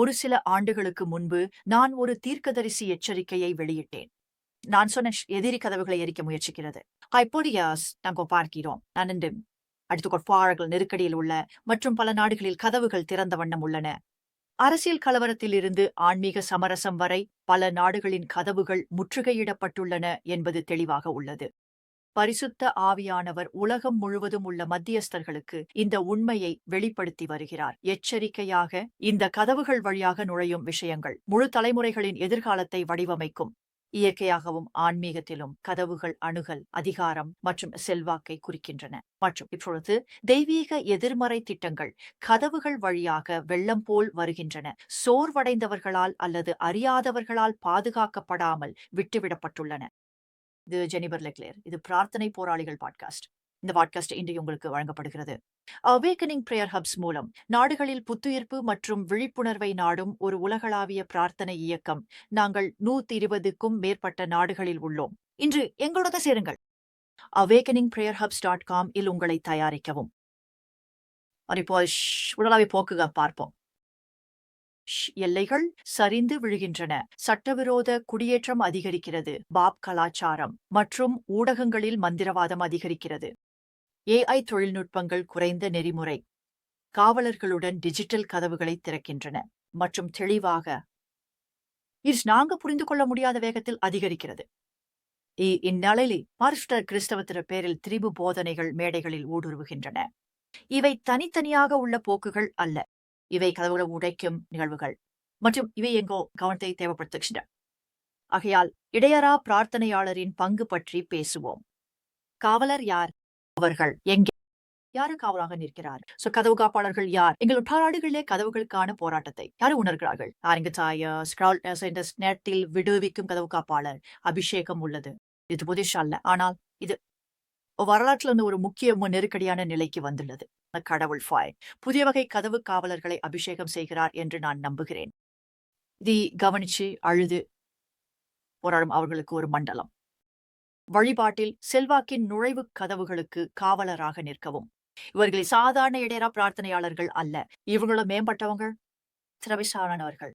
ஒரு சில ஆண்டுகளுக்கு முன்பு நான் ஒரு தீர்க்கதரிசி எச்சரிக்கையை வெளியிட்டேன். நான் சொன்ன எதிரி கதவுகளை எரிக்க முயற்சிக்கிறது. ஹைப்போடியாஸ் நாங்கள் பார்க்கிறோம். நனண்டு அடுத்து கொட்பாளர்கள் நெருக்கடியில் உள்ள மற்றும் பல நாடுகளில் கதவுகள் திறந்த வண்ணம் உள்ளன. அரசியல் கலவரத்தில் இருந்து ஆன்மீக சமரசம் வரை பல நாடுகளின் கதவுகள் முற்றுகையிடப்பட்டுள்ளன என்பது தெளிவாக உள்ளது. பரிசுத்த ஆவியானவர் உலகம் முழுவதும் உள்ள மத்தியஸ்தர்களுக்கு இந்த உண்மையை வெளிப்படுத்தி வருகிறார். எச்சரிக்கையாக இந்த கதவுகள் வழியாக நுழையும் விஷயங்கள் முழு தலைமுறைகளின் எதிர்காலத்தை வடிவமைக்கும். இயற்கையாகவும் ஆன்மீகத்திலும் கதவுகள் அணுகல் அதிகாரம் மற்றும் செல்வாக்கை குறிக்கின்றன. மற்றும் இப்பொழுது தெய்வீக எதிர்மறை திட்டங்கள் கதவுகள் வழியாக வெள்ளம் போல் வருகின்றன. சோர்வடைந்தவர்களால் அல்லது அறியாதவர்களால் பாதுகாக்கப்படாமல் விட்டுவிடப்பட்டுள்ளன. இது ஜெனிபர் லெக்லேர். இது பிரார்த்தனை போராளிகள் பாட்காஸ்ட். இந்த பாட்காஸ்ட் இன்று உங்களுக்கு வழங்கப்படுகிறது. அவேக்கனிங் பிரேயர் ஹப்ஸ் மூலம் நாடுகளில் புத்துயிர்ப்பு மற்றும் விழிப்புணர்வை நாடும் ஒரு உலகளாவிய பிரார்த்தனை இயக்கம். நாங்கள் நூத்தி இருபதுக்கும் மேற்பட்ட நாடுகளில் உள்ளோம். இன்று எங்களோட சேருங்கள். Awakening prayer hubs dot com இல் உங்களை தயாரிக்கவும். இப்போ உடலாவை போக்குக பார்ப்போம். எல்லைகள் சரிந்து விழுகின்றன. சட்டவிரோத குடியேற்றம் அதிகரிக்கிறது. பாப் கலாச்சாரம் மற்றும் ஊடகங்களில் மந்திரவாதம் அதிகரிக்கிறது. ஏஐ தொழில்நுட்பங்கள் குறைந்த நெறிமுறை. காவலர்களுடன் டிஜிட்டல் கதவுகளை திறக்கின்றன மற்றும் தெளிவாக இது நாங்க புரிந்து கொள்ள முடியாத வேகத்தில் அதிகரிக்கிறது. இ- இந்நிலையில் மார்ஸ்டர் கிறிஸ்தவத்திர பேரில் திரிபு போதனைகள் மேடைகளில் ஊடுருவுகின்றன. இவை தனித்தனியாக உள்ள போக்குகள் அல்ல. இவை கதவுகளை உடைக்கும் நிகழ்வுகள். மற்றும் இவை எங்கோ கவனத்தை தேவைப்படுத்துகின்றன. ஆகையால் இடையறா பிரார்த்தனையாளரின் பங்கு பற்றி பேசுவோம். காவலர் யார்? அவர்கள் எங்கே? யாரு காவலாக நிற்கிறார்? சோ கதவு காப்பாளர்கள் யார்? எங்கள் உற்றாராடுகளிலே கதவுகளுக்கான போராட்டத்தை யாரும் உணர்கிறார்கள்? ஆரிங்கத்தாய நேரத்தில் விடுவிக்கும் கதவு காப்பாளர் அபிஷேகம் உள்ளது. இது புதுசு அல்ல. ஆனால் இது வரலாற்றுல இருந்து ஒரு முக்கிய மு- நெருக்கடியான நிலைக்கு வந்துள்ளது. கடவுள் ஃபாய். புதிய வகை கதவு காவலர்களை அபிஷேகம் செய்கிறார் என்று நான் நம்புகிறேன். இதை கவனிச்சு அழுது போராடும் அவர்களுக்கு ஒரு மண்டலம். வழிபாட்டில் செல்வாக்கின் நுழைவு கதவுகளுக்கு காவலராக நிற்கவும். இவர்களை சாதாரண இடையரா பிரார்த்தனையாளர்கள் அல்ல. இவர்களும் மேம்பட்டவங்க திறமைசானவர்கள்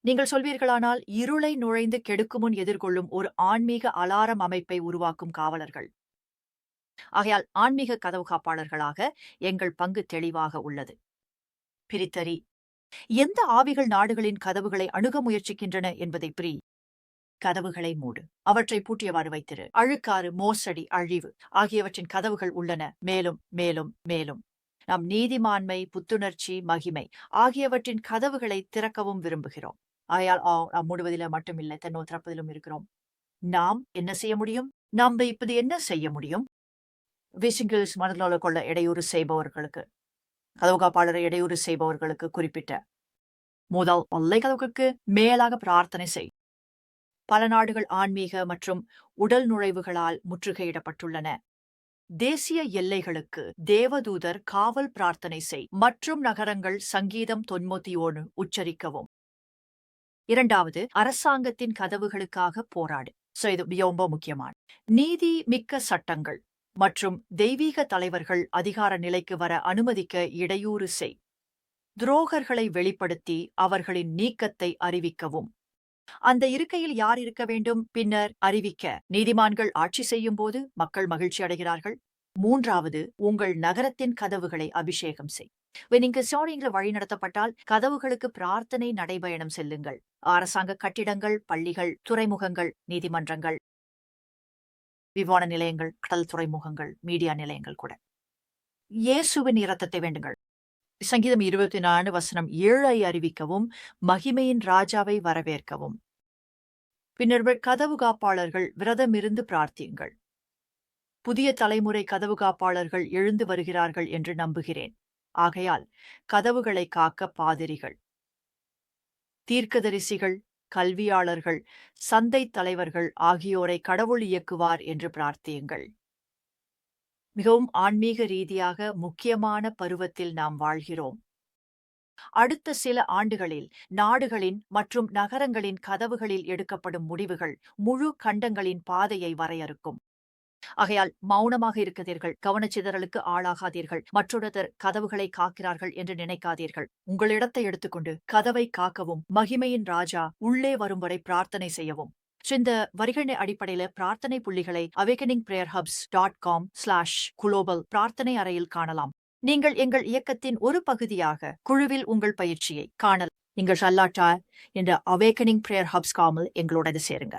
நீங்கள் சொல்வீர்களானால் இருளை நுழைந்து கெடுக்கும் முன் எதிர்கொள்ளும் ஒரு ஆன்மீக அலாரம் அமைப்பை உருவாக்கும் காவலர்கள். ஆகையால் ஆன்மீக கதவு காப்பாளர்களாக எங்கள் பங்கு தெளிவாக உள்ளது. பிரித்தறி எந்த ஆவிகள் நாடுகளின் கதவுகளை அணுக முயற்சிக்கின்றன என்பதை பிரி. கதவுகளை மூடு. அவற்றை பூட்டியவாறு வைத்திரு. அழுக்காறு மோசடி அழிவு ஆகியவற்றின் கதவுகள் உள்ளன. மேலும் மேலும் மேலும். நாம் நீதிமான்மை புத்துணர்ச்சி மகிமை ஆகியவற்றின் கதவுகளை திறக்கவும் விரும்புகிறோம். ஆயால் ஆ, நாம் மூடுவதில மட்டுமில்லை தன்னோ திறப்பதிலும் இருக்கிறோம். நாம் என்ன செய்ய முடியும்? நாம் இப்போது என்ன செய்ய முடியும்? விசிங்கிள்ஸ் மனதில் கொள்ள இடையூறு செய்பவர்களுக்கு கதவு காப்பாளரை இடையூறு செய்பவர்களுக்கு குறிப்பிட்ட முதல் ஒல்லை கதவுக்கு மேலாக பிரார்த்தனை செய். பல நாடுகள் ஆன்மீக மற்றும் உடல் நுழைவுகளால் முற்றுகையிடப்பட்டுள்ளன. தேசிய எல்லைகளுக்கு தேவதூதர் காவல் பிரார்த்தனை செய். மற்றும் நகரங்கள் சங்கீதம் தொன்மொத்தியோடு உச்சரிக்கவும். இரண்டாவது அரசாங்கத்தின் கதவுகளுக்காக போராடு. சோ இது ரொம்ப முக்கியமான. நீதி மிக்க சட்டங்கள். மற்றும் தெய்வீக தலைவர்கள் அதிகார நிலைக்கு வர அனுமதிக்க இடையூறு செய். துரோகர்களை வெளிப்படுத்தி அவர்களின் நீக்கத்தை அறிவிக்கவும். அந்த இருக்கையில் யார் இருக்க வேண்டும்? பின்னர் அறிவிக்க. நீதிமான்கள் ஆட்சி செய்யும் போது மக்கள் மகிழ்ச்சி அடைகிறார்கள். மூன்றாவது உங்கள் நகரத்தின் கதவுகளை அபிஷேகம் செய். நீங்க சோனிங்களை வழிநடத்தப்பட்டால் கதவுகளுக்கு பிரார்த்தனை நடைபயணம் செல்லுங்கள். அரசாங்க கட்டிடங்கள் பள்ளிகள் துறைமுகங்கள் நீதிமன்றங்கள் விமான நிலையங்கள் கடல் துறைமுகங்கள் மீடியா நிலையங்கள் கூட. இயேசுவின் இரத்தத்தை வேண்டுங்கள். சங்கீதம் இருபத்தி நாலு வசனம் ஏழை அறிவிக்கவும் மகிமையின் ராஜாவை வரவேற்கவும். பின்னர் கதவு காப்பாளர்கள் விரதமிருந்து பிரார்த்தியுங்கள். புதிய தலைமுறை கதவு காப்பாளர்கள் எழுந்து வருகிறார்கள் என்று நம்புகிறேன். ஆகையால் கதவுகளை காக்க பாதிரிகள். தீர்க்கதரிசிகள் கல்வியாளர்கள் சந்தை தலைவர்கள் ஆகியோரை கடவுள் இயக்குவார் என்று பிரார்த்தியுங்கள். மிகவும் ஆன்மீக ரீதியாக முக்கியமான பருவத்தில் நாம் வாழ்கிறோம். அடுத்த சில ஆண்டுகளில் நாடுகளின் மற்றும் நகரங்களின் கதவுகளில் எடுக்கப்படும் முடிவுகள் முழு கண்டங்களின் பாதையை வரையறுக்கும். ஆகையால் மௌனமாக இருக்கிறீர்கள் கவனச்சிதறலுக்கு ஆளாகாதீர்கள் மற்றொருத்தர் கதவுகளை காக்கிறார்கள் என்று நினைக்காதீர்கள். உங்களிடத்தை எடுத்துக்கொண்டு கதவை காக்கவும் மகிமையின் ராஜா உள்ளே வரும் வரை பிரார்த்தனை செய்யவும். இந்த வரிகளின் அடிப்படையில பிரார்த்தனை புள்ளிகளை awakening prayer hubs dot com slash global பிரார்த்தனை அறையில் காணலாம். நீங்கள் எங்கள் இயக்கத்தின் ஒரு பகுதியாக குழுவில் உங்கள் பயிற்சியை காணலாம். நீங்கள் சல்லாட்டா என்ற அவேக்கனிங் பிரேயர் ஹப்ஸ் காமில் எங்களோட சேருங்க.